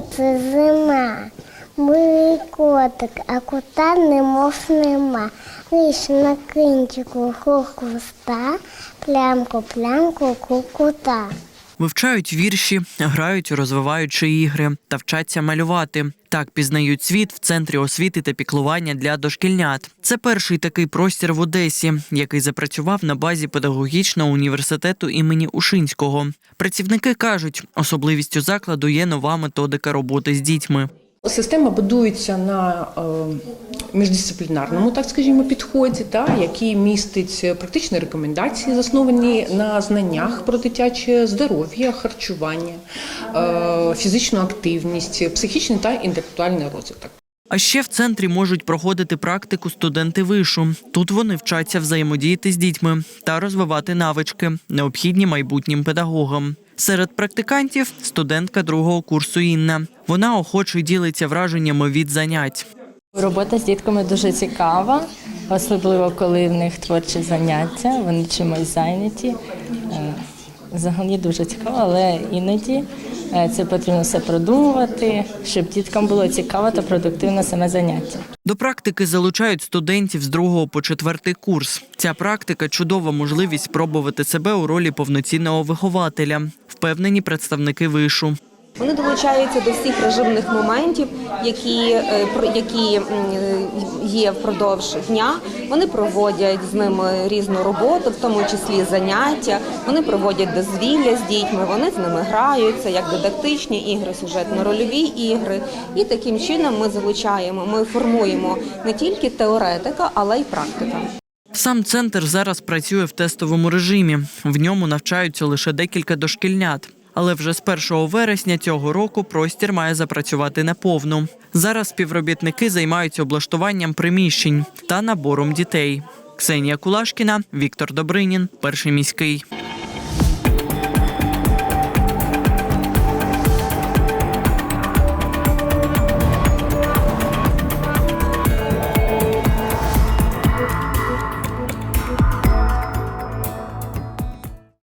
Це зима. Милий котик, а кота немов нема. Лиш на кинчику хохвоста, плямку, плямку кукута. Вивчають вірші, грають, розвиваючи ігри та вчаться малювати. Так пізнають світ в центрі освіти та піклування для дошкільнят. Це перший такий простір в Одесі, який запрацював на базі педагогічного університету імені Ушинського. Працівники кажуть, особливістю закладу є нова методика роботи з дітьми. Система будується на е, міждисциплінарному, так скажімо, підході, та, який містить практичні рекомендації, засновані на знаннях про дитяче здоров'я, харчування, е, фізичну активність, психічний та інтелектуальний розвиток. А ще в центрі можуть проходити практику студенти вишу. Тут вони вчаться взаємодіяти з дітьми та розвивати навички, необхідні майбутнім педагогам. Серед практикантів студентка другого курсу Інна. Вона охоче ділиться враженнями від занять. Робота з дітками дуже цікава, особливо коли в них творчі заняття, вони чимось зайняті. Е, Взагалі дуже цікаво, але іноді це потрібно все продумувати, щоб діткам було цікаво та продуктивне саме заняття. До практики залучають студентів з другого по четвертий курс. Ця практика чудова можливість спробувати себе у ролі повноцінного вихователя, впевнені представники вишу. Вони долучаються до всіх режимних моментів, які, е, які е, є впродовж дня. Вони проводять з ними різну роботу, в тому числі заняття. Вони проводять дозвілля з дітьми. Вони з ними граються, як дидактичні ігри, сюжетно-рольові ігри. І таким чином ми залучаємо, ми формуємо не тільки теоретика, але й практика. Сам центр зараз працює в тестовому режимі. В ньому навчаються лише декілька дошкільнят. Але вже з 1 вересня цього року простір має запрацювати наповну. Зараз співробітники займаються облаштуванням приміщень та набором дітей. Ксенія Кулашкіна, Віктор Добринін, перший міський.